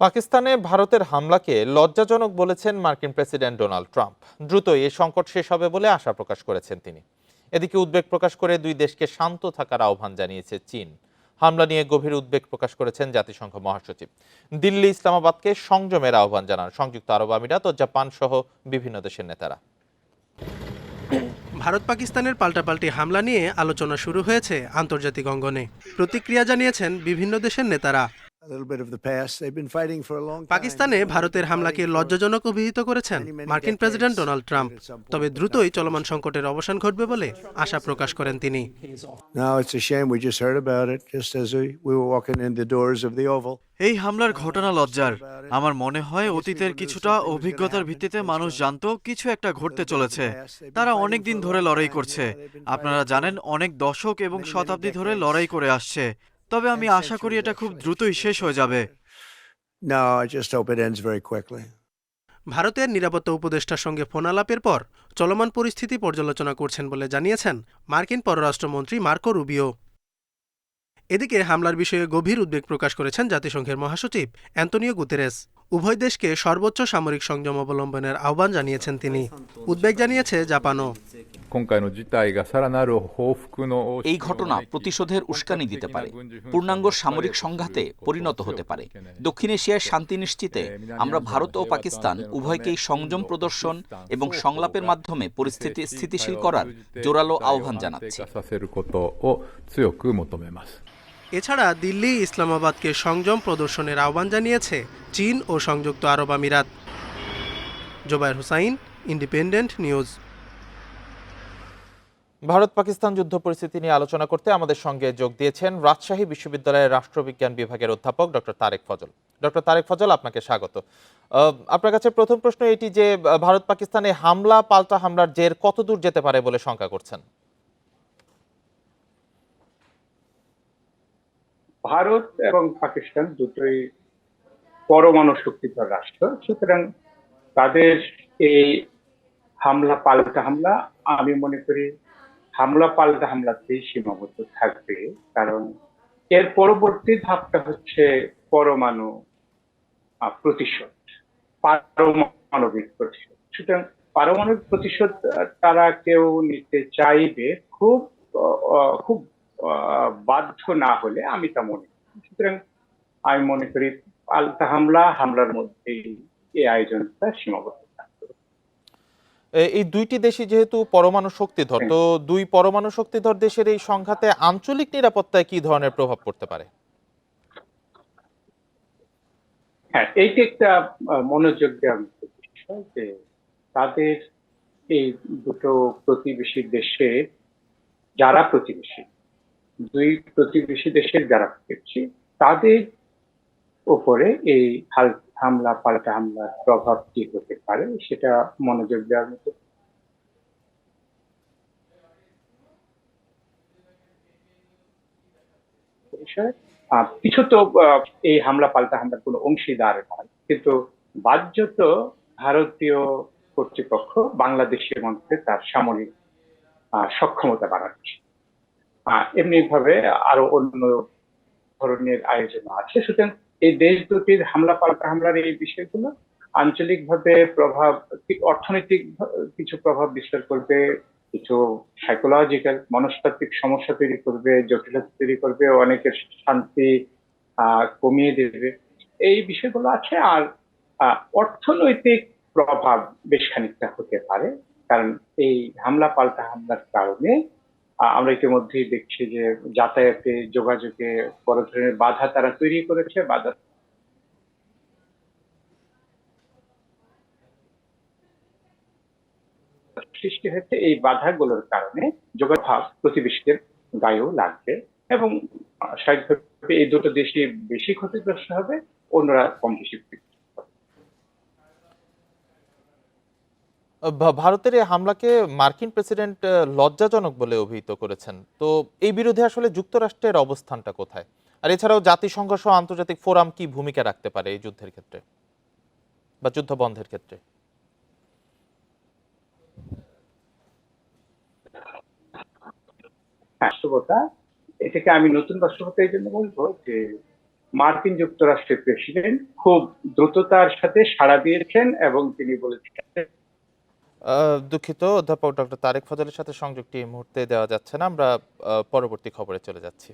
পাকিস্তানে ভারতের হামলাকে লজ্জাজনক বলেছেন মার্কিন প্রেসিডেন্ট ডোনাল্ড ট্রাম্প। দ্রুতই এ সংকট শেষ হবে বলে আশা প্রকাশ করেছেন তিনি। এদিকে উদ্বেগ প্রকাশ করে দুই দেশকে শান্ত থাকার আহ্বান জানিয়েছে চীন। হামলা নিয়ে গভীর উদ্বেগ প্রকাশ করেছেন জাতিসংঘ মহাসচিব। দিল্লি ইসলামাবাদকে সংযমের আহ্বান জানান সংযুক্ত আরব আমিরাত ও জাপান সহ বিভিন্ন দেশের নেতারা। ভারত পাকিস্তানের পাল্টাপাল্টি হামলা নিয়ে আলোচনা শুরু হয়েছে আন্তর্জাতিক অঙ্গনে। প্রতিক্রিয়া জানিয়েছেন বিভিন্ন দেশের নেতারা। A little bit of the past. They've been fighting for a long time. পাকিস্তানে ভারতের হামলাকে লজ্জাজনক অভিহিত করেছেন মার্কিন প্রেসিডেন্ট ডোনাল্ড ট্রাম্প। তবে দ্রুতই চলমান সংকটের অবসান ঘটবে বলে আশা প্রকাশ করেন তিনি। No, it's a shame. We just heard about it just as we, we were walking in the doors of the Oval. এই হামলার ঘটনা লজ্জার। আমার মনে হয় অতীতের কিছুটা অভিজ্ঞতার ভিত্তিতে মানুষ জানতো কিছু একটা ঘটতে চলেছে। তারা অনেক দিন ধরে লড়াই করছে। আপনারা জানেন অনেক দশক এবং শতাব্দী ধরে লড়াই করে আসছে। তবে আমি আশা করি এটা খুব দ্রুতই শেষ হয়ে যাবে। No, I just hope it ends very quickly. ভারতের নিরাপত্তা উপদেষ্টার সঙ্গে ফোন আলাপের পর চলমান পরিস্থিতি পর্যালোচনা করছেন বলে জানিয়েছেন মার্কিন পররাষ্ট্রমন্ত্রী মার্কো রুবিও। এদিকে হামলার বিষয়ে গভীর উদ্বেগ প্রকাশ করেছেন জাতিসংঘের মহাসচিব অ্যান্তনিও গুতেরেস। উভয় দেশকে সর্বোচ্চ সামরিক সংযম অবলম্বনের আহ্বান জানিয়েছেন তিনি। উদ্বেগ জানিয়েছে জাপানও। এই ঘটনা প্রতিশোধের উস্কানি দিতে পারে। পূর্ণাঙ্গ সামরিক সংঘাতে পরিণত হতে পারে। দক্ষিণ এশিয়ায় শান্তি নিশ্চিতে আমরা ভারত ও পাকিস্তান উভয়কেই সংযম প্রদর্শন এবং সংলাপের মাধ্যমে পরিস্থিতি স্থিতিশীল করার জোরালো আহ্বান জানাচ্ছি। এছাড়া দিল্লি ইসলামাবাদকে সংযম প্রদর্শনের আহ্বান জানিয়েছে চীন ও সংযুক্ত আরব আমিরাত। Jobayer Hussain, independent news. Bharat Pakistan যুদ্ধ পরিস্থিতি নিয়ে আলোচনা করতে আমাদের সঙ্গে যোগ দিয়েছেন রাজশাহী বিশ্ববিদ্যালয়ের রাষ্ট্রবিজ্ঞান বিভাগের অধ্যাপক ডক্টর তারেক ফজল। ডক্টর তারেক ফজল, আপনাকে স্বাগত। আপনার কাছে প্রথম প্রশ্ন এটি যে ভারত পাকিস্তানে হামলা, পাল্টা হামলার জের কতদূর যেতে পারে বলে শঙ্কা করছেন? ভারত এবং পাকিস্তান দুটোই পরমাণু শক্তিধর রাষ্ট্র। সুতরাং তাদের এই হামলা, পাল্টা হামলা, আমি মনে করি হামলা পাল্টা হামলাতেই সীমাবদ্ধ থাকবে, কারণ এর পরবর্তী ধাপটা হচ্ছে পরমাণু প্রতিশোধ, পারমাণবিক প্রতিশোধ। সুতরাং পারমাণবিক প্রতিশোধ তারা কেউ নিতে চাইবে খুব খুব বাধ্য না হলে আমি তা মনে করি। সুতরাং আমি মনে করি পাল্টা হামলা, হামলার মধ্যেই এই আয়োজনটা সীমাবদ্ধ। এই দুইটি দেশই যেহেতু পরমাণু শক্তিধর তো দুই পরমাণু শক্তিধর দেশের এই সংঘাতে আঞ্চলিক নিরাপত্তায় কি ধরনের প্রভাব পড়তে পারে? হ্যাঁ এইটা একটা মনোযোগ দেওয়ার বিষয় যে তাদের এই দুটো প্রতিবেশী দেশের যারা প্রতিবেশী দুই প্রতিবেশী দেশের যারা প্রতিবেশী তাদের উপরে এই হাল- হামলা পাল্টা হামলার প্রভাব কি হতে পারে সেটা মনোযোগ দেওয়ার মতো। কিছু তো এই হামলা পাল্টা হামলার কোনো অংশীদার নয় কিন্তু বাহ্যত ভারতীয় কর্তৃপক্ষ বাংলাদেশের মধ্যে তার সামরিক সক্ষমতা বাড়াচ্ছে। আহ, এমনি ভাবে আরও অন্য ধরনের আয়োজন আছে সুতরাং এই দেশ দুটির হামলা পাল্টা হামলার এই বিষয়গুলো আঞ্চলিকভাবে প্রভাব, অর্থনৈতিক কিছু প্রভাব বিস্তার করবে, কিছু সাইকোলজিক্যাল মনস্তাত্ত্বিক সমস্যা তৈরি করবে, জটিলতা তৈরি করবে, অনেকের শান্তি কমিয়ে দেবে। এই বিষয়গুলো আছে আর অর্থনৈতিক প্রভাব বেশ খানিকটা হতে পারে, কারণ এই হামলা পাল্টা হামলার কারণে আমরা ইতিমধ্যেই দেখছি যে যাতায়াতে যোগাযোগে বড় ধরনের বাধা তারা তৈরি করেছে, বাধা সৃষ্টি হয়েছে। এই বাধাগুলোর কারণে যোগাভাব প্রতিবেশীদের গায়েও লাগবে এবং স্বাভাবিকভাবে এই দুটো দেশই বেশি ক্ষতিগ্রস্ত হবে, অন্যরা কম বেশি ক্ষতিগ্রস্ত হবে। ভা- ভারতের এই হামলাকে মার্কিন প্রেসিডেন্ট লজ্জাজনক বলে অভিহিত করেছেন। তো এই বিরুদ্ধে আসলে যুক্তরাষ্ট্রের অবস্থানটা কোথায়? আর এছাড়াও জাতিসংঘ সহ আন্তর্জাতিক ফোরাম কি ভূমিকা রাখতে পারে এই যুদ্ধের ক্ষেত্রে? বা যুদ্ধ বন্ধের ক্ষেত্রে এটাকে আমি নতুন বাস্তবতা এই জন্য বলব যে মার্কিন যুক্তরাষ্ট্রের প্রেসিডেন্ট খুব দ্রুততার সাথে সাড়া দিয়েছেন এবং তিনি বলেছেন দুঃখিত, অধ্যাপক ডক্টর তারেক ফজলের সাথে সংযোগটি এই মুহূর্তে দেওয়া যাচ্ছে না। আমরা পরবর্তী খবরে চলে যাচ্ছি।